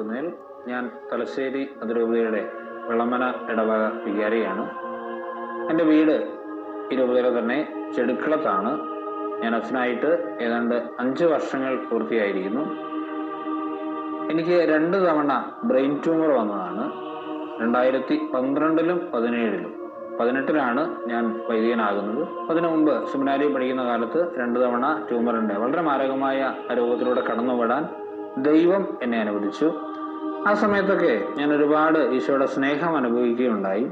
കുന്നേൽ ഞാൻ തലശ്ശേരി അതിരൂപതയുടെ വിളമന ഇടവക വികാരിയാണ്. എന്റെ വീട് ഈ രൂപതയിലെ തന്നെ ചെടുക്കളത്താണ്. ഞാൻ അച്ഛനായിട്ട് ഏതാണ്ട് അഞ്ച് വർഷങ്ങൾ പൂർത്തിയായിരിക്കുന്നു. എനിക്ക് രണ്ട് തവണ ബ്രെയിൻ ട്യൂമർ വന്നതാണ്. രണ്ടായിരത്തി പന്ത്രണ്ടിലും പതിനേഴിലും. പതിനെട്ടിലാണ് ഞാൻ വൈദികനാകുന്നത്. അതിനു മുമ്പ് സെമിനാരി പഠിക്കുന്ന കാലത്ത് രണ്ട് തവണ ട്യൂമർ ഉണ്ട് വളരെ മാരകമായ രോഗത്തിലൂടെ കടന്നുവിടാൻ ദൈവം എന്നെ അനുവദിച്ചു. ആ സമയത്തൊക്കെ ഞാൻ ഒരുപാട് ഈശോയുടെ സ്നേഹം അനുഭവിക്കുകയുണ്ടായി.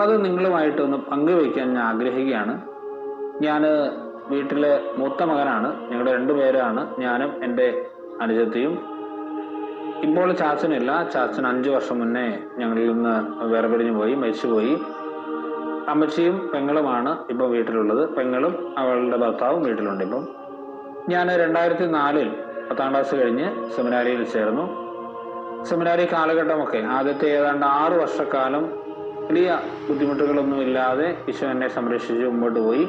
അത് നിങ്ങളുമായിട്ടൊന്ന് പങ്കുവയ്ക്കാൻ ഞാൻ ആഗ്രഹിക്കുകയാണ്. ഞാൻ വീട്ടിലെ മൂത്ത മകനാണ്. ഞങ്ങളുടെ രണ്ടുപേരാണ് ഞാനും എന്റെ അനുജത്തിയും. ഇപ്പോൾ ചാച്ചനില്ല. ചാച്ചൻ അഞ്ചു വർഷം മുന്നേ ഞങ്ങളിൽ നിന്ന് വേർപിരിഞ്ഞു പോയി മരിച്ചുപോയി അമ്മച്ചിയും പെങ്ങളുമാണ് ഇപ്പം വീട്ടിലുള്ളത്. പെങ്ങളും അവളുടെ ഭർത്താവും വീട്ടിലുണ്ട് ഇപ്പം. ഞാൻ രണ്ടായിരത്തി നാലിൽ പത്താം ക്ലാസ് കഴിഞ്ഞ് സെമിനാരിയിൽ ചേർന്നു. സെമിനാരി കാലഘട്ടമൊക്കെ ആദ്യത്തെ ഏതാണ്ട് ആറു വർഷക്കാലം വലിയ ബുദ്ധിമുട്ടുകളൊന്നും ഇല്ലാതെ ഈശോ എന്നെ സംരക്ഷിച്ച് മുമ്പോട്ട് പോയി.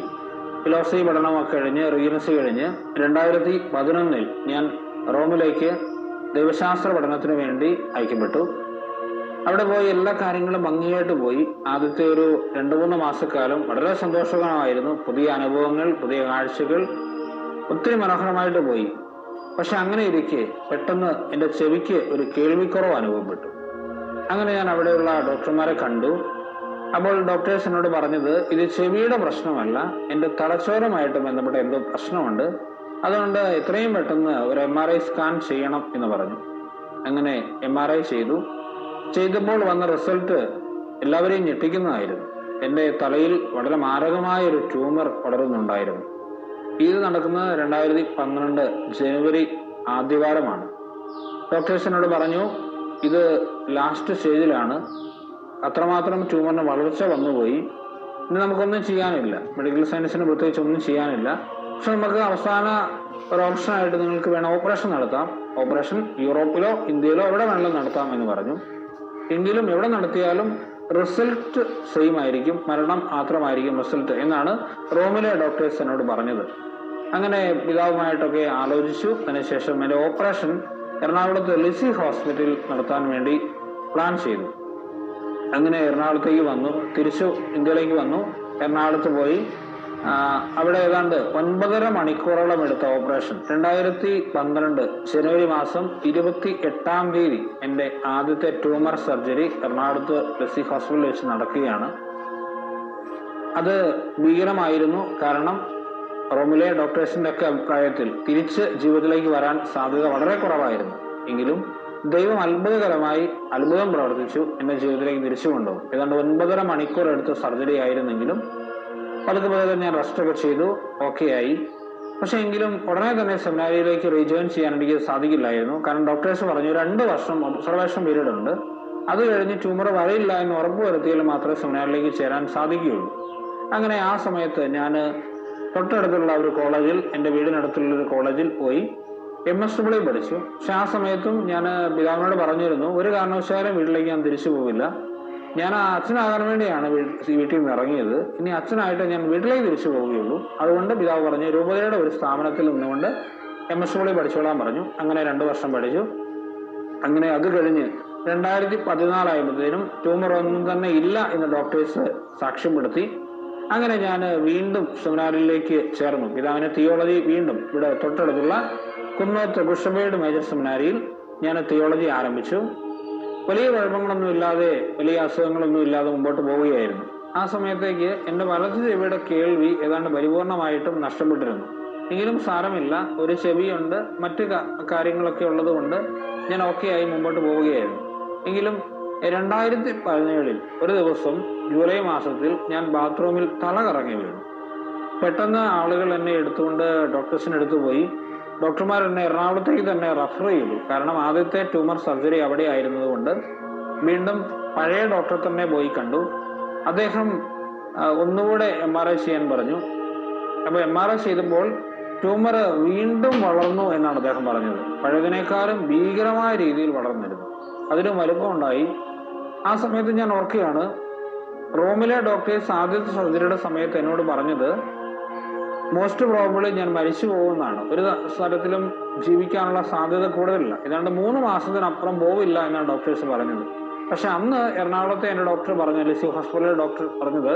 ഫിലോസഫി പഠനമൊക്കെ കഴിഞ്ഞ് റീഗൻസ് കഴിഞ്ഞ് രണ്ടായിരത്തി പതിനൊന്നിൽ ഞാൻ റോമിലേക്ക് ദൈവശാസ്ത്ര പഠനത്തിന് വേണ്ടി അയക്കപ്പെട്ടു. അവിടെ പോയി എല്ലാ കാര്യങ്ങളും ഭംഗിയായിട്ട് പോയി. ആദ്യത്തെ ഒരു രണ്ട് മൂന്ന് മാസക്കാലം വളരെ സന്തോഷകരമായിരുന്നു. പുതിയ അനുഭവങ്ങൾ പുതിയ കാഴ്ചകൾ ഒത്തിരി മനോഹരമായിട്ട് പോയി. പക്ഷെ അങ്ങനെ ഇരിക്കെ പെട്ടെന്ന് എന്റെ ചെവിക്ക് ഒരു കേൾവിക്കുറവ് അനുഭവപ്പെട്ടു. അങ്ങനെ ഞാൻ അവിടെയുള്ള ഡോക്ടർമാരെ കണ്ടു. അപ്പോൾ ഡോക്ടേഴ്സ് എന്നോട് പറഞ്ഞത് ഇത് ചെവിയുടെ പ്രശ്നമല്ല എന്റെ തലച്ചോരമായിട്ട് ബന്ധപ്പെട്ട എന്തോ പ്രശ്നമുണ്ട്. അതുകൊണ്ട് എത്രയും പെട്ടെന്ന് ഒരു എം ആർ ഐ സ്കാൻ ചെയ്യണം എന്ന് പറഞ്ഞു. അങ്ങനെ എം ആർ ഐ ചെയ്തു. ചെയ്തപ്പോൾ വന്ന റിസൾട്ട് എല്ലാവരെയും ഞെട്ടിക്കുന്നതായിരുന്നു. എന്റെ തലയിൽ വളരെ മാരകമായ ഒരു ട്യൂമർ വളരുന്നുണ്ടായിരുന്നു. ഇത് നടക്കുന്നത് രണ്ടായിരത്തി പന്ത്രണ്ട് ജനുവരി ആദ്യവാരമാണ്. ഡോക്ടേഴ്സിനോട് പറഞ്ഞു ഇത് ലാസ്റ്റ് സ്റ്റേജിലാണ് അത്രമാത്രം ട്യൂമറിന് വളർച്ച വന്നുപോയി. ഇനി നമുക്കൊന്നും ചെയ്യാനില്ല. മെഡിക്കൽ സയൻസിന് പ്രത്യേകിച്ച് ഒന്നും ചെയ്യാനില്ല. പക്ഷെ നമുക്ക് അവസാന ഒരു ഓപ്ഷനായിട്ട് നിങ്ങൾക്ക് വേണം ഓപ്പറേഷൻ നടത്താം. ഓപ്പറേഷൻ യൂറോപ്പിലോ ഇന്ത്യയിലോ എവിടെ വേണമെങ്കിലും നടത്താം എന്ന് പറഞ്ഞു. എങ്കിലും എവിടെ നടത്തിയാലും റിസൾട്ട് സെയിം ആയിരിക്കും. മരണം മാത്രമായിരിക്കും റിസൾട്ട് എന്നാണ് റോമിലെ ഡോക്ടേഴ്സ് എന്നോട് പറഞ്ഞത്. അങ്ങനെ പിതാവുമായിട്ടൊക്കെ ആലോചിച്ചു. അതിനുശേഷം എന്റെ ഓപ്പറേഷൻ എറണാകുളത്ത് ലിസി ഹോസ്പിറ്റലിൽ നടത്താൻ വേണ്ടി പ്ലാൻ ചെയ്തു. അങ്ങനെ എറണാകുളത്തേക്ക് വന്നു. തിരിച്ചു ഇന്ത്യയിലേക്ക് വന്നു. എറണാകുളത്ത് പോയി. അവിടെ ഏതാണ്ട് ഒൻപതര മണിക്കൂറോളം എടുത്ത ഓപ്പറേഷൻ. രണ്ടായിരത്തി പന്ത്രണ്ട് ജനുവരി മാസം ഇരുപത്തി എട്ടാം തീയതി എന്റെ ആദ്യത്തെ ട്യൂമർ സർജറി എറണാകുളത്ത് ലസി ഹോസ്പിറ്റലിൽ വെച്ച് നടക്കുകയാണ്. അത് ഭീകരമായിരുന്നു. കാരണം റോമിലെ ഡോക്ടേഴ്സിന്റെ ഒക്കെ അഭിപ്രായത്തിൽ തിരിച്ച് ജീവിതത്തിലേക്ക് വരാൻ സാധ്യത വളരെ കുറവായിരുന്നു. എങ്കിലും ദൈവം അത്ഭുതകരമായി അത്ഭുതം പ്രവർത്തിച്ചു എന്നെ ജീവിതത്തിലേക്ക് തിരിച്ചു കൊണ്ടുപോകും. ഏതാണ്ട് ഒൻപതര മണിക്കൂർ എടുത്ത സർജറി ആയിരുന്നെങ്കിലും പതുക്കെ പതുക്കെ ഞാൻ റെസ്റ്റ് ഒക്കെ ചെയ്തു ഓക്കെ ആയി. പക്ഷെ എങ്കിലും ഉടനെ തന്നെ സെമിനാരിയിലേക്ക് റീജോയിൻ ചെയ്യാൻ എനിക്ക് സാധിക്കില്ലായിരുന്നു. കാരണം ഡോക്ടേഴ്സ് പറഞ്ഞു രണ്ട് വർഷം ഒബ്സർവേഷൻ പീരീഡ് ഉണ്ട്. അത് കഴിഞ്ഞ് ട്യൂമർ വരയില്ല എന്ന് ഉറപ്പുവരുത്തിയാൽ മാത്രമേ സെമിനാറിലേക്ക് ചേരാൻ സാധിക്കുകയുള്ളൂ. അങ്ങനെ ആ സമയത്ത് ഞാൻ തൊട്ടടുത്തുള്ള ഒരു കോളേജിൽ എന്റെ വീടിനടുത്തുള്ള ഒരു കോളേജിൽ പോയി. എം എസ് ഡബ്ല്യു പഠിച്ചു. പക്ഷെ ആ സമയത്തും ഞാൻ പിതാവിനോട് പറഞ്ഞിരുന്നു ഒരു കാരണവശാലും വീട്ടിലേക്ക് ഞാൻ തിരിച്ചു പോവില്ല. ഞാൻ ആ അച്ഛനാകാൻ വേണ്ടിയാണ് വീട്ടിൽ നിന്ന് ഇറങ്ങിയത്. ഇനി അച്ഛനായിട്ട് ഞാൻ വീട്ടിലേക്ക് തിരിച്ചു പോവുകയുള്ളൂ. അതുകൊണ്ട് പിതാവ് പറഞ്ഞു രൂപതയുടെ ഒരു സ്ഥാപനത്തിൽ നിന്നുകൊണ്ട് എം എസ് ഡബ്ല്യു പഠിച്ചോളാൻ പറഞ്ഞു. അങ്ങനെ രണ്ടു വർഷം പഠിച്ചു. അങ്ങനെ അത് കഴിഞ്ഞ് രണ്ടായിരത്തി പതിനാലായപ്പോഴത്തേനും ട്യൂമർ ഒന്നും തന്നെ ഇല്ല എന്ന് ഡോക്ടേഴ്സ് സാക്ഷ്യപ്പെടുത്തി. അങ്ങനെ ഞാൻ വീണ്ടും സെമിനാറിലേക്ക് ചേർന്നു. പിതാവിന് തിയോളജി വീണ്ടും ഇവിടെ തൊട്ടടുത്തുള്ള കുന്നോത്ത് കുഷബേഡ് മേജർ സെമിനാരിയിൽ ഞാൻ തിയോളജി ആരംഭിച്ചു. വലിയ കുഴപ്പങ്ങളൊന്നും ഇല്ലാതെ വലിയ അസുഖങ്ങളൊന്നും ഇല്ലാതെ മുമ്പോട്ട് പോവുകയായിരുന്നു. ആ സമയത്തേക്ക് എന്റെ വലതു ചെവിയുടെ കേൾവി ഏതാണ്ട് പരിപൂർണമായിട്ടും നഷ്ടപ്പെട്ടിരുന്നു. എങ്കിലും സാരമില്ല ഒരു ചെവിയുണ്ട് മറ്റു കാര്യങ്ങളൊക്കെ ഉള്ളതുകൊണ്ട് ഞാൻ ഓക്കെ ആയി മുമ്പോട്ട് പോവുകയായിരുന്നു. എങ്കിലും രണ്ടായിരത്തി പതിനേഴിൽ ഒരു ദിവസം ജൂലൈ മാസത്തിൽ ഞാൻ ബാത്റൂമിൽ തല കറങ്ങി വീണു. പെട്ടെന്ന് ആളുകൾ എന്നെ എടുത്തുകൊണ്ട് ഡോക്ടേഴ്സിന് അടുത്ത് പോയി. ഡോക്ടർമാർ എന്നെ എറണാകുളത്തേക്ക് തന്നെ റെഫർ ചെയ്തു. കാരണം ആദ്യത്തെ ട്യൂമർ സർജറി അവിടെ ആയിരുന്നതുകൊണ്ട് വീണ്ടും പഴയ ഡോക്ടറെ തന്നെ പോയി കണ്ടു. അദ്ദേഹം ഒന്നുകൂടെ എം ആർ ഐ ചെയ്യാൻ പറഞ്ഞു. അപ്പോൾ എം ആർ ഐ ചെയ്തപ്പോൾ ട്യൂമർ വീണ്ടും വളർന്നു എന്നാണ് അദ്ദേഹം പറഞ്ഞത്. പഴയതിനേക്കാളും ഭീകരമായ രീതിയിൽ വളർന്നിരുന്നു. അതിന് വലുപ്പമുണ്ടായി ആ സമയത്ത് ഞാൻ ഓർക്കുകയാണ്. റോമിലെ ഡോക്ടേഴ്സ് ആദ്യത്തെ സർജറിയുടെ സമയത്ത് എന്നോട് പറഞ്ഞത് മോസ്റ്റ് പ്രോബ്ലി ഞാൻ മരിച്ചു പോകുന്നതാണ് ഒരു സ്ഥലത്തിലും ജീവിക്കാനുള്ള സാധ്യത കൂടുതലില്ല. ഏതാണ്ട് മൂന്ന് മാസത്തിനപ്പുറം പോവില്ല എന്നാണ് ഡോക്ടേഴ്സ് പറഞ്ഞത്. പക്ഷെ അന്ന് എറണാകുളത്തെ എന്റെ ഡോക്ടർ പറഞ്ഞു ലിസി ഹോസ്പിറ്റലിലെ ഡോക്ടർ പറഞ്ഞത്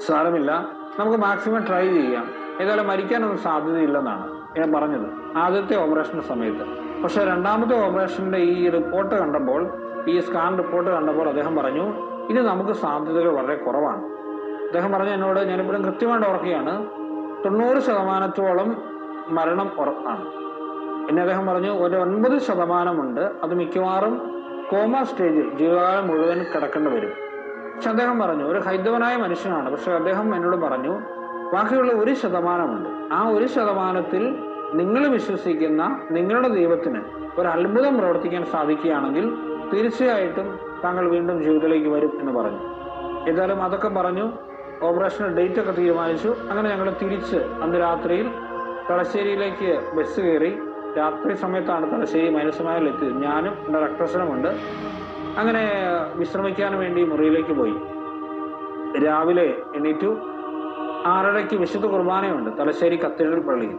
സാരമില്ല നമുക്ക് മാക്സിമം ട്രൈ ചെയ്യാം. ഏതായാലും മരിക്കാനൊന്നും സാധ്യതയില്ലെന്നാണ്. ഞാൻ പറഞ്ഞത് ആദ്യത്തെ ഓപ്പറേഷന്റെ സമയത്ത്. പക്ഷെ രണ്ടാമത്തെ ഓപ്പറേഷന്റെ ഈ റിപ്പോർട്ട് കണ്ടപ്പോൾ ഈ സ്കാൻ റിപ്പോർട്ട് കണ്ടപ്പോൾ അദ്ദേഹം പറഞ്ഞു ഇത് നമുക്ക് സാധ്യതകൾ വളരെ കുറവാണ്. അദ്ദേഹം പറഞ്ഞു എന്നോട് ഞാനിപ്പോഴും കൃത്യമായിട്ട് ഓർക്കുകയാണ് തൊണ്ണൂറ് ശതമാനത്തോളം മരണം ഉറപ്പാണ് പിന്നെ അദ്ദേഹം പറഞ്ഞു ഒരു ഒൻപത് ശതമാനമുണ്ട് അത് മിക്കവാറും കോമ സ്റ്റേജിൽ ജീവിതകാലം മുഴുവൻ കിടക്കേണ്ടി വരും. പക്ഷെ അദ്ദേഹം പറഞ്ഞു ഒരു ഹൈന്ദവനായ മനുഷ്യനാണ് പക്ഷെ അദ്ദേഹം എന്നോട് പറഞ്ഞു ബാക്കിയുള്ള ഒരു ശതമാനമുണ്ട്. ആ ഒരു ശതമാനത്തിൽ നിങ്ങൾ വിശ്വസിക്കുന്ന നിങ്ങളുടെ ദൈവത്തിന് ഒരു അത്ഭുതം പ്രവർത്തിക്കാൻ സാധിക്കുകയാണെങ്കിൽ തീർച്ചയായിട്ടും താങ്കൾ വീണ്ടും ജീവിതത്തിലേക്ക് വരും എന്ന് പറഞ്ഞു. ഏതായാലും അതൊക്കെ പറഞ്ഞു. ഓപ്പറേഷൻ ഡേറ്റ് ഒക്കെ തീരുമാനിച്ചു. അങ്ങനെ ഞങ്ങൾ തിരിച്ച് അന്ന് രാത്രിയിൽ തലശ്ശേരിയിലേക്ക് ബസ് കയറി. രാത്രി സമയത്താണ് തലശ്ശേരി മൈനസുമായിൽ എത്തിയത്. ഞാനും എന്റെ ഉണ്ട്. അങ്ങനെ വിശ്രമിക്കാൻ വേണ്ടി മുറിയിലേക്ക് പോയി. രാവിലെ എണീറ്റു. ആറരയ്ക്ക് വിശുദ്ധ കുർബാനയുണ്ട് തലശ്ശേരി കത്തീഡ്രൽ പള്ളിയിൽ.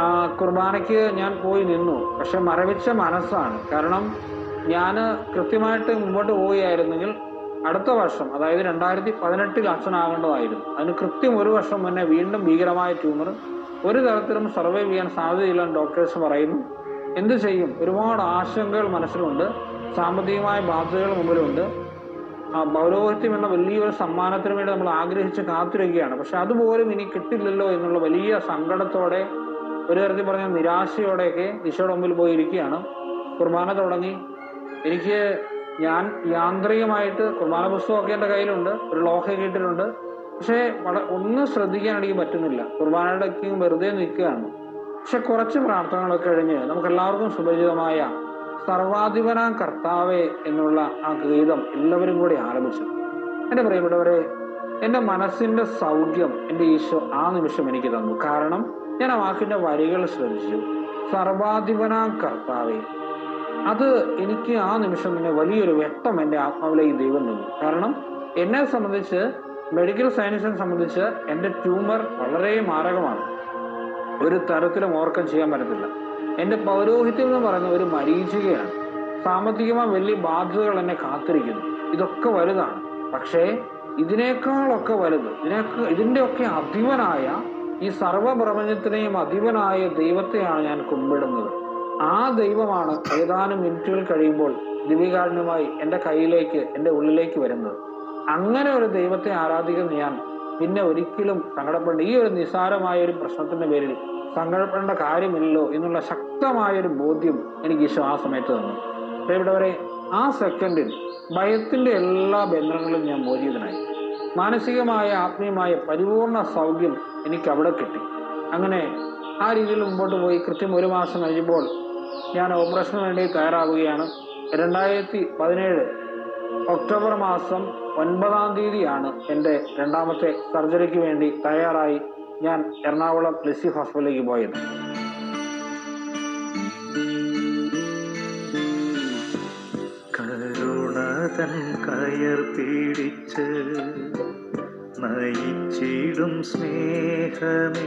ആ കുർബാനയ്ക്ക് ഞാൻ പോയി നിന്നു. പക്ഷെ മരവിച്ച മനസ്സാണ്. കാരണം ഞാൻ കൃത്യമായിട്ട് മുമ്പോട്ട് പോവുകയായിരുന്നെങ്കിൽ അടുത്ത വർഷം അതായത് രണ്ടായിരത്തി പതിനെട്ടിൽ അച്ഛനാകേണ്ടതായിരുന്നു. അതിന് കൃത്യം ഒരു വർഷം മുന്നേ വീണ്ടും ഭീകരമായ ട്യൂമർ ഒരു തരത്തിലും സർവൈവ് ചെയ്യാൻ സാധ്യതയില്ലെന്ന് ഡോക്ടേഴ്സ് പറയുന്നു. എന്ത് ചെയ്യും? ഒരുപാട് ആശങ്കകൾ മനസ്സിലുണ്ട്. സാമ്പത്തികമായ ബാധ്യതകൾ മുമ്പിലുണ്ട്. പൗരോഹിത്യം എന്ന വലിയൊരു സമ്മാനത്തിന് വേണ്ടി നമ്മൾ ആഗ്രഹിച്ച് കാത്തിരിക്കുകയാണ്. പക്ഷെ അതുപോലും ഇനി കിട്ടില്ലല്ലോ എന്നുള്ള വലിയ സങ്കടത്തോടെ ഒരു തരത്തിൽ പറഞ്ഞ നിരാശയോടെയൊക്കെ ഈശോയുടെ മുമ്പിൽ പോയിരിക്കുകയാണ്. കുർബാന തുടങ്ങി. എനിക്ക് ഞാൻ യാന്ത്രികമായിട്ട് കുർബാന പുസ്തകമൊക്കെ എന്റെ കയ്യിലുണ്ട്. ഒരു ലോഹ ഇട്ടിട്ടുണ്ട്. പക്ഷേ ഒന്നും ശ്രദ്ധിക്കാൻ എനിക്ക് പറ്റുന്നില്ല. കുർബാനയുടെ വെറുതെ നിൽക്കുകയാണ്. പക്ഷെ കുറച്ച് പ്രാർത്ഥനകളൊക്കെ കഴിഞ്ഞ് നമുക്ക് എല്ലാവർക്കും സുപരിചിതമായ സർവാധിപനാം കർത്താവേ എന്നുള്ള ആ ഗീതം എല്ലാവരും കൂടി ആലപിച്ചു. എന്റെ പ്രിയപ്പെട്ടവരെ എന്റെ മനസ്സിന്റെ സൗഖ്യം എന്റെ ഈശോ ആ നിമിഷം എനിക്ക് തന്നു. കാരണം ഞാൻ ആ വാക്കിന്റെ വരികൾ ശ്രദ്ധിച്ചു. സർവാധിപനാം കർത്താവേ അത് എനിക്ക് ആ നിമിഷം തന്നെ വലിയൊരു വ്യക്തം എന്റെ ആത്മാവിലേക്ക് ദൈവം നിന്നു കാരണം എന്നെ സംബന്ധിച്ച് മെഡിക്കൽ സയൻസിനെ സംബന്ധിച്ച് എന്റെ ട്യൂമർ വളരെ മാരകമാണ്. ഒരു തരത്തിലും ഓർക്കം ചെയ്യാൻ പറ്റത്തില്ല. എന്റെ പൗരോഹിത്യം എന്ന് പറയുന്ന ഒരു മരീചികയാണ്. സാമ്പത്തികമായി വലിയ ബാധ്യതകൾ എന്നെ കാത്തിരിക്കുന്നു. ഇതൊക്കെ വലുതാണ്. പക്ഷേ ഇതിനേക്കാളൊക്കെ വലുത് ഇതിനേക്കാൾ ഇതിന്റെയൊക്കെ അധിപനായ ഈ സർവപ്രപഞ്ചത്തിനെയും അധിപനായ ദൈവത്തെയാണ് ഞാൻ കുമ്പിടുന്നത്. ആ ദൈവമാണ് ഏതാനും മിനിറ്റുകൾ കഴിയുമ്പോൾ ദിവ്യകാരനുമായി എന്റെ കയ്യിലേക്ക് എന്റെ ഉള്ളിലേക്ക് വരുന്നത്. അങ്ങനെ ഒരു ദൈവത്തെ ആരാധിക്കുന്ന ഞാൻ പിന്നെ ഒരിക്കലും സങ്കടപ്പെടേണ്ട ഈ ഒരു നിസ്സാരമായ ഒരു പ്രശ്നത്തിന്റെ പേരിൽ സങ്കടപ്പെടേണ്ട കാര്യമില്ലല്ലോ എന്നുള്ള ശക്തമായൊരു ബോധ്യം എനിക്ക് ഈശോ ആ സമയത്ത് തന്നു. പ്രിയപ്പെട്ടവരെ ആ സെക്കൻഡിൽ ഭയത്തിന്റെ എല്ലാ ബന്ധങ്ങളും ഞാൻ മോചിതനായി. മാനസികമായ ആത്മീയമായ പരിപൂർണ സൗഖ്യം എനിക്ക് അവിടെ കിട്ടി. അങ്ങനെ ആ രീതിയിൽ മുമ്പോട്ട് പോയി കൃത്യം ഒരു മാസം കഴിയുമ്പോൾ ഞാൻ ഓപ്പറേഷന് വേണ്ടി തയ്യാറാവുകയാണ് രണ്ടായിരത്തി പതിനേഴ് ഒക്ടോബർ മാസം ഒൻപതാം തീയതിയാണ് എന്റെ രണ്ടാമത്തെ സർജറിക്ക് വേണ്ടി തയ്യാറായി ഞാൻ എറണാകുളം ലിസി ഹോസ്പിറ്റലിലേക്ക് പോയത്. കരുണതൻ നയിച്ചിടും സ്നേഹമേ.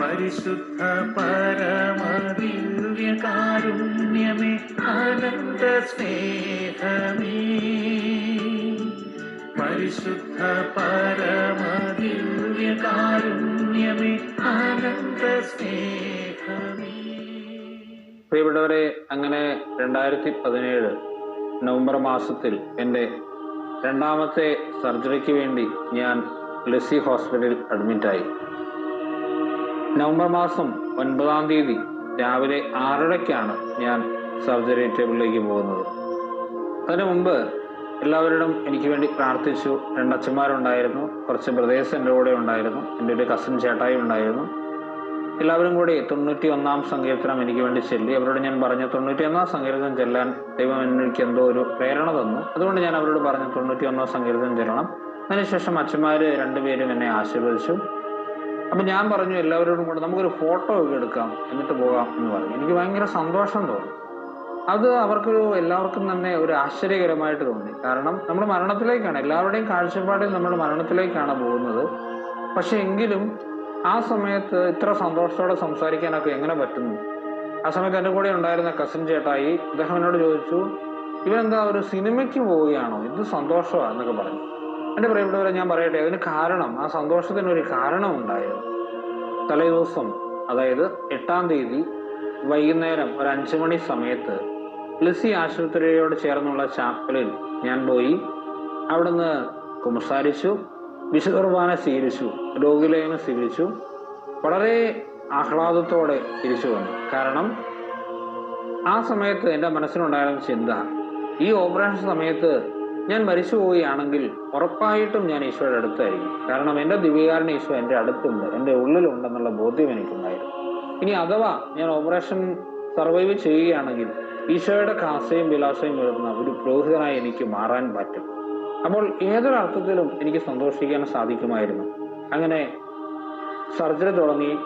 പരിശുദ്ധ പരമദിവ്യകാരുണ്യമേ ആനന്ദ സ്നേഹമേ. പരിശുദ്ധ പരമദിവ്യകാരുണ്യമേ ആനന്ദ സ്നേഹമേ. പ്രിയപ്പെട്ടവരെ അങ്ങനെ രണ്ടായിരത്തി പതിനേഴ് നവംബർ മാസത്തിൽ എന്റെ രണ്ടാമത്തെ സർജറിക്ക് വേണ്ടി ഞാൻ ലെസി ഹോസ്പിറ്റലിൽ അഡ്മിറ്റായി. നവംബർ മാസം ഒൻപതാം തീയതി രാവിലെ ആറരയ്ക്കാണ് ഞാൻ സർജറി ടേബിളിലേക്ക് പോകുന്നത്. അതിനു മുമ്പ് എല്ലാവരോടും എനിക്ക് വേണ്ടി പ്രാർത്ഥിച്ചു. രണ്ടച്ഛന്മാരുണ്ടായിരുന്നു. കുറച്ച് ബ്രദേഴ്സ് എന്റെ കൂടെ ഉണ്ടായിരുന്നു. എന്റെ ഒരു കസിൻ ചേട്ടായി ഉണ്ടായിരുന്നു. എല്ലാവരും കൂടി തൊണ്ണൂറ്റി ഒന്നാം സങ്കീർത്തനം എനിക്ക് വേണ്ടി ചെല്ലി. അവരോട് ഞാൻ പറഞ്ഞു തൊണ്ണൂറ്റി ഒന്നാം സങ്കീർത്തനം ചെല്ലാൻ ദൈവം എനിക്ക് എന്തോ ഒരു പ്രേരണ തന്നു. അതുകൊണ്ട് ഞാൻ അവരോട് പറഞ്ഞു തൊണ്ണൂറ്റി ഒന്നാം സങ്കീർത്തനം ചെല്ലണം. അതിനുശേഷം അച്ഛന്മാർ രണ്ടുപേരും എന്നെ ആശീർവദിച്ചു. അപ്പൊ ഞാൻ പറഞ്ഞു എല്ലാവരോടും കൂടെ നമുക്കൊരു ഫോട്ടോ ഒക്കെ എടുക്കാം എന്നിട്ട് പോകാം എന്ന് പറഞ്ഞു. എനിക്ക് ഭയങ്കര സന്തോഷം തോന്നി. അത് അവർക്കൊരു എല്ലാവർക്കും തന്നെ ഒരു ആശ്ചര്യകരമായിട്ട് തോന്നി. കാരണം നമ്മൾ മരണത്തിലേക്കാണ് എല്ലാവരുടെയും കാഴ്ചപ്പാടിൽ നമ്മൾ മരണത്തിലേക്കാണ് പോകുന്നത്. പക്ഷെ എങ്കിലും ആ സമയത്ത് ഇത്ര സന്തോഷത്തോടെ സംസാരിക്കാനൊക്കെ എങ്ങനെ പറ്റുന്നു? ആ സമയത്ത് എന്റെ കൂടെ ഉണ്ടായിരുന്ന കസിൻ ചേട്ടായി അദ്ദേഹം എന്നോട് ചോദിച്ചു ഇവനെന്താ ഒരു സിനിമയ്ക്ക് പോവുകയാണോ? ഇത് സന്തോഷമാണെന്നൊക്കെ പറഞ്ഞു. എന്റെ പ്രിയപ്പെട്ടവരെ ഞാൻ പറയട്ടെ അതിന് കാരണം ആ സന്തോഷത്തിന് ഒരു കാരണം ഉണ്ടായിരുന്നു തലേദിവസം അതായത് എട്ടാം തീയതി വൈകുന്നേരം ഒരു അഞ്ചു മണി സമയത്ത് ലിസി ആശുപത്രിയോട് ചേർന്നുള്ള ചാപ്പലിൽ ഞാൻ പോയി. അവിടുന്ന് കുമസാരിച്ചു വിശുദ്ധ കുർബാന സ്വീകരിച്ചു രോഗിലേനെ സ്വീകരിച്ചു വളരെ ആഹ്ലാദത്തോടെ തിരിച്ചു വന്നു. കാരണം ആ സമയത്ത് എന്റെ മനസ്സിലുണ്ടായിരുന്ന ചിന്ത ഈ ഓപ്പറേഷൻ സമയത്ത് ഞാൻ മരിച്ചു പോവുകയാണെങ്കിൽ ഉറപ്പായിട്ടും ഞാൻ ഈശോയുടെ അടുത്തായിരിക്കും. കാരണം എന്റെ ദിവ്യകാരണ ഈശോ എന്റെ അടുത്തുണ്ട്. എന്റെ ഉള്ളിലുണ്ടെന്നുള്ള ബോധ്യം എനിക്കുണ്ടായിരുന്നു. ഇനി അഥവാ ഞാൻ ഓപ്പറേഷൻ സർവൈവ് ചെയ്യുകയാണെങ്കിൽ ഈശോയുടെ കാസയും വിലാസയും എഴുതുന്ന ഒരു പുരോഹിതനായി എനിക്ക് മാറാൻ പറ്റും. അപ്പോൾ ഏതൊരർത്ഥത്തിലും എനിക്ക് സന്തോഷിക്കാൻ സാധിക്കുമായിരുന്നു. അങ്ങനെ സർജറി തുടങ്ങി.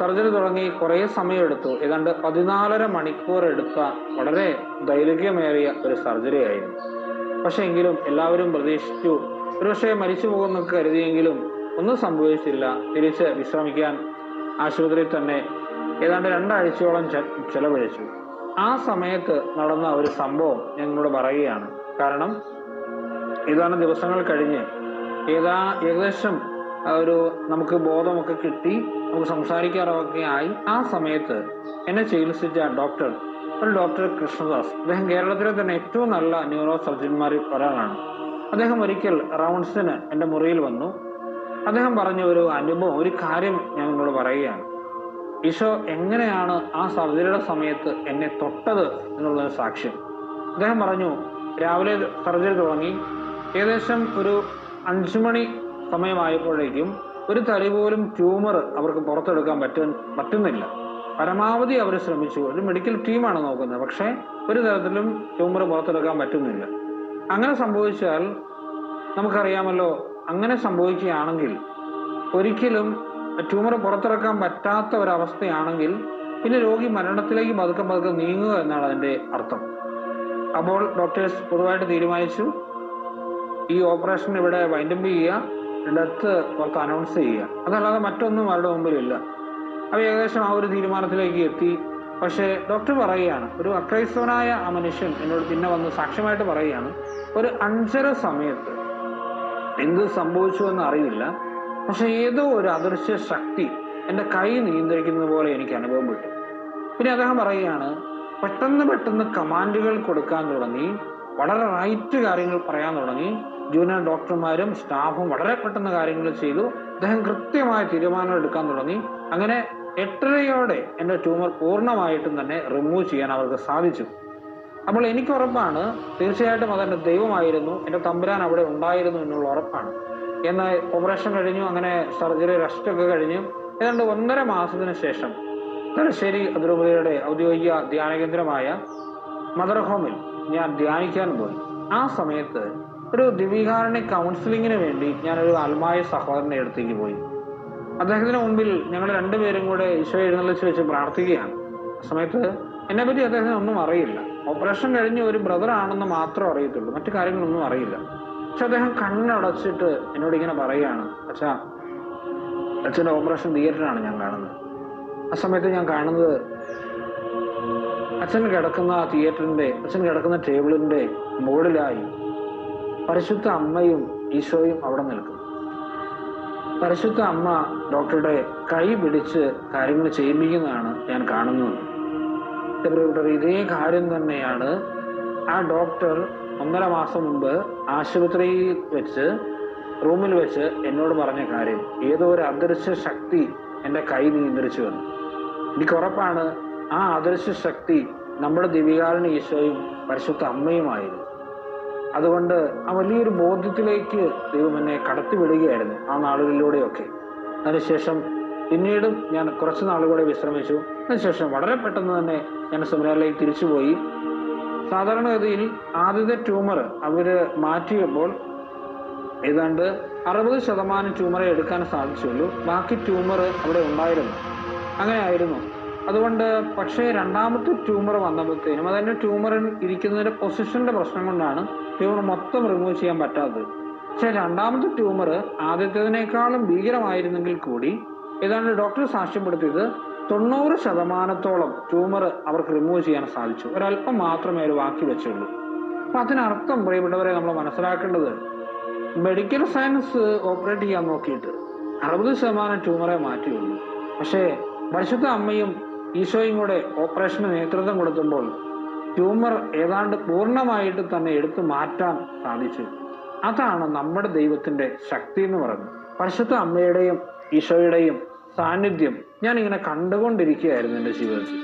സർജറി തുടങ്ങി കുറേ സമയമെടുത്തു. ഏതാണ്ട് പതിനാലര മണിക്കൂർ എടുത്ത വളരെ ദൈർഘ്യമേറിയ ഒരു സർജറി ആയിരുന്നു. പക്ഷെ എങ്കിലും എല്ലാവരും പ്രതീക്ഷിച്ചു. ഒരുപക്ഷെ മരിച്ചു പോകുമെന്നൊക്കെ കരുതിയെങ്കിലും ഒന്നും സംഭവിച്ചില്ല. തിരിച്ച് വിശ്രമിക്കാൻ ആശുപത്രിയിൽ തന്നെ ഏതാണ്ട് രണ്ടാഴ്ചയോളം ചെലവഴിച്ചു. ആ സമയത്ത് നടന്ന ഒരു സംഭവം ഞങ്ങളോട് പറയുകയാണ്. കാരണം ഏതാനും ദിവസങ്ങൾ കഴിഞ്ഞ് ഏതാ ഏകദേശം ഒരു നമുക്ക് ബോധമൊക്കെ കിട്ടി നമുക്ക് സംസാരിക്കാറൊക്കെ ആയി. ആ സമയത്ത് എന്നെ ചികിത്സിച്ച ഡോക്ടർ ഡോക്ടർ കൃഷ്ണദാസ്. അദ്ദേഹം കേരളത്തിലെ തന്നെ ഏറ്റവും നല്ല ന്യൂറോ സർജന്മാരിൽ ഒരാളാണ്. അദ്ദേഹം ഒരിക്കൽ റൗണ്ട്സിന് എന്റെ മുറിയിൽ വന്നു. അദ്ദേഹം പറഞ്ഞ ഒരു അനുഭവം ഒരു കാര്യം ഞാൻ നിങ്ങളോട് പറയുകയാണ്. ഈശോ എങ്ങനെയാണ് ആ സർജറിയുടെ സമയത്ത് എന്നെ തൊട്ടത് എന്നുള്ളൊരു സാക്ഷ്യം. അദ്ദേഹം പറഞ്ഞു രാവിലെ സർജറി തുടങ്ങി. ഏകദേശം ഒരു അഞ്ചു മണി സമയമായപ്പോഴേക്കും ഒരു തരി പോലും ട്യൂമർ അവർക്ക് പുറത്തെടുക്കാൻ പറ്റ പറ്റുന്നില്ല. പരമാവധി അവർ ശ്രമിച്ചു. ഒരു മെഡിക്കൽ ടീമാണ് നോക്കുന്നത്. പക്ഷേ ഒരു തരത്തിലും ട്യൂമർ പുറത്തെടുക്കാൻ പറ്റുന്നില്ല. അങ്ങനെ സംഭവിച്ചാൽ നമുക്കറിയാമല്ലോ അങ്ങനെ സംഭവിക്കുകയാണെങ്കിൽ ഒരിക്കലും ട്യൂമർ പുറത്തിറക്കാൻ പറ്റാത്ത ഒരവസ്ഥയാണെങ്കിൽ പിന്നെ രോഗി മരണത്തിലേക്ക് പതുക്കെ പതുക്കെ നീങ്ങുക എന്നാണ് അതിന്റെ അർത്ഥം. അപ്പോൾ ഡോക്ടേഴ്സ് പൊതുവായിട്ട് തീരുമാനിച്ചു ഈ ഓപ്പറേഷൻ ഇവിടെ വൈൻഡപ്പ് ചെയ്യുക ഡെത്ത് പുറത്ത് അനൗൺസ് ചെയ്യുക. അതല്ലാതെ മറ്റൊന്നും അവരുടെ മുമ്പിലില്ല. അവ ഏകദേശം ആ ഒരു തീരുമാനത്തിലേക്ക് എത്തി. പക്ഷേ ഡോക്ടർ പറയുകയാണ് ഒരു അക്രൈസ്തവനായ ആ മനുഷ്യൻ എന്നോട് പിന്നെ വന്ന് സാക്ഷ്യമായിട്ട് പറയുകയാണ് ഒരു അഞ്ചര സമയത്ത് എന്ത് സംഭവിച്ചു എന്ന് അറിയില്ല. പക്ഷെ ഏതോ ഒരു അദൃശ്യ ശക്തി എന്റെ കൈ നിയന്ത്രിക്കുന്നത് പോലെ എനിക്ക് അനുഭവം അനുഭവപ്പെട്ടു പിന്നെ അദ്ദേഹം പറയുകയാണ് പെട്ടെന്ന് പെട്ടെന്ന് കമാൻഡുകൾ കൊടുക്കാൻ തുടങ്ങി വളരെ റൈറ്റ് കാര്യങ്ങൾ പറയാൻ തുടങ്ങി. ജൂനിയർ ഡോക്ടർമാരും സ്റ്റാഫും വളരെ പെട്ടെന്ന് കാര്യങ്ങൾ ചെയ്തു. അദ്ദേഹം കൃത്യമായ തീരുമാനം എടുക്കാൻ തുടങ്ങി. അങ്ങനെ എട്ടരയോടെ എന്റെ ട്യൂമർ പൂർണമായിട്ടും തന്നെ റിമൂവ് ചെയ്യാൻ അവർക്ക് സാധിച്ചു. അപ്പോൾ എനിക്ക് ഉറപ്പാണ് തീർച്ചയായിട്ടും അതെന്റെ ദൈവമായിരുന്നു എന്റെ തമ്പുരാൻ അവിടെ ഉണ്ടായിരുന്നു എന്നുള്ള ഉറപ്പാണ്. എന്നാൽ ഓപ്പറേഷൻ കഴിഞ്ഞു അങ്ങനെ സർജറി റെസ്റ്റ് ഒക്കെ കഴിഞ്ഞു. ഏതാണ്ട് ഒന്നര മാസത്തിന് ശേഷം തലശ്ശേരി അതിരൂപതയുടെ ഔദ്യോഗിക ധ്യാന കേന്ദ്രമായ മദർ ഹോമിൽ ഞാൻ ധ്യാനിക്കാൻ പോയി. ആ സമയത്ത് ഒരു ദിവികാരണി കൗൺസിലിങ്ങിന് വേണ്ടി ഞാനൊരു ആത്മായ സഹോദരന്റെ അടുത്തേക്ക് പോയി. അദ്ദേഹത്തിന് മുമ്പിൽ ഞങ്ങൾ രണ്ടുപേരും കൂടെ ഈശോ എഴുന്നള്ളിച്ച് വെച്ച് പ്രാർത്ഥിക്കുകയാണ്. ആ സമയത്ത് എന്നെ പറ്റി അദ്ദേഹത്തിന് ഒന്നും അറിയില്ല. ഓപ്പറേഷൻ കഴിഞ്ഞ് ഒരു ബ്രദർ ആണെന്ന് മാത്രം അറിയത്തുള്ളൂ. മറ്റു കാര്യങ്ങളൊന്നും അറിയില്ല. പക്ഷെ അദ്ദേഹം കണ്ണടച്ചിട്ട് എന്നോട് ഇങ്ങനെ പറയുകയാണ് അച്ഛാ അച്ഛന്റെ ഓപ്പറേഷൻ തിയേറ്ററാണ് ഞാൻ കാണുന്നത്. ആ സമയത്ത് ഞാൻ കാണുന്നത് അച്ഛൻ കിടക്കുന്ന ആ തിയേറ്ററിന്റെ അച്ഛൻ കിടക്കുന്ന ടേബിളിന്റെ മുകളിലായി പരിശുദ്ധ അമ്മയും ഈശോയും അവിടെ നിൽക്കും പരിശുദ്ധ അമ്മ ഡോക്ടറുടെ കൈ പിടിച്ച് കാര്യങ്ങൾ ചെയ്യിപ്പിക്കുന്നതാണ് ഞാൻ കാണുന്നത്. പ്രിയപ്പെട്ടവർ ഇതേ കാര്യം തന്നെയാണ് ആ ഡോക്ടർ ഒന്നര മാസം മുമ്പ് ആശുപത്രിയിൽ വെച്ച് റൂമിൽ വെച്ച് എന്നോട് പറഞ്ഞ കാര്യം. ഏതോ ഒരു അദൃശ്യ ശക്തി എന്റെ കൈ നിയന്ത്രിച്ചു വന്നു എനിക്ക് ഉറപ്പാണ് ആ അദൃശ്യ ശക്തി നമ്മുടെ ദിവികാരൻ ഈശോയും പരിശുദ്ധ അമ്മയുമായിരുന്നു. അതുകൊണ്ട് ആ വലിയൊരു ബോധ്യത്തിലേക്ക് ദൈവം എന്നെ കടത്തിവിടുകയായിരുന്നു ആ നാളുകളിലൂടെയൊക്കെ. അതിനുശേഷം പിന്നീടും ഞാൻ കുറച്ച് നാളുകൂടെ വിശ്രമിച്ചു. അതിനുശേഷം വളരെ പെട്ടെന്ന് തന്നെ ഞാൻ സെമിനാറിലേക്ക് തിരിച്ചുപോയി. സാധാരണഗതിയിൽ ആദ്യത്തെ ട്യൂമർ അവർ മാറ്റിയപ്പോൾ ഏതാണ്ട് അറുപത് ശതമാനം ട്യൂമറെ എടുക്കാൻ സാധിച്ചുള്ളൂ. ബാക്കി ട്യൂമർ അവിടെ ഉണ്ടായിരുന്നു. അങ്ങനെ ആയിരുന്നു. അതുകൊണ്ട് പക്ഷേ രണ്ടാമത്തെ ട്യൂമർ വന്നപ്പോഴത്തേനും അതായത് ട്യൂമർ ഇരിക്കുന്നതിന്റെ പൊസിഷന്റെ പ്രശ്നം കൊണ്ടാണ് ട്യൂമർ മൊത്തം റിമൂവ് ചെയ്യാൻ പറ്റാത്തത്. പക്ഷേ രണ്ടാമത്തെ ട്യൂമർ ആദ്യത്തേതിനേക്കാളും ഭീകരമായിരുന്നെങ്കിൽ കൂടി ഏതാണ്ട് ഡോക്ടർ സാക്ഷ്യപ്പെടുത്തിയത് തൊണ്ണൂറ് ശതമാനത്തോളം ട്യൂമർ അവർക്ക് റിമൂവ് ചെയ്യാൻ സാധിച്ചു. ഒരല്പം മാത്രമേ അവർ ബാക്കി വെച്ചുള്ളൂ. അപ്പൊ അതിനർത്ഥം പ്രിയപ്പെട്ടവരെ നമ്മൾ മനസ്സിലാക്കേണ്ടത് മെഡിക്കൽ സയൻസ് ഓപ്പറേറ്റ് ചെയ്യാൻ നോക്കിയിട്ട് അറുപത് ശതമാനം ട്യൂമറെ മാറ്റിയുള്ളൂ. പക്ഷേ പരിശുദ്ധ അമ്മയും ഈശോയും കൂടെ ഓപ്പറേഷന് നേതൃത്വം കൊടുക്കുമ്പോൾ ട്യൂമർ ഏതാണ്ട് പൂർണമായിട്ട് തന്നെ എടുത്തു മാറ്റാൻ സാധിച്ചു. അതാണ് നമ്മുടെ ദൈവത്തിന്റെ ശക്തി എന്ന് പറയുന്നത്. പരിശുദ്ധ അമ്മയുടെയും ഈശോയുടെയും സാന്നിധ്യം ഞാൻ ഇങ്ങനെ കണ്ടുകൊണ്ടിരിക്കുകയായിരുന്നു എന്റെ ജീവിതത്തിൽ.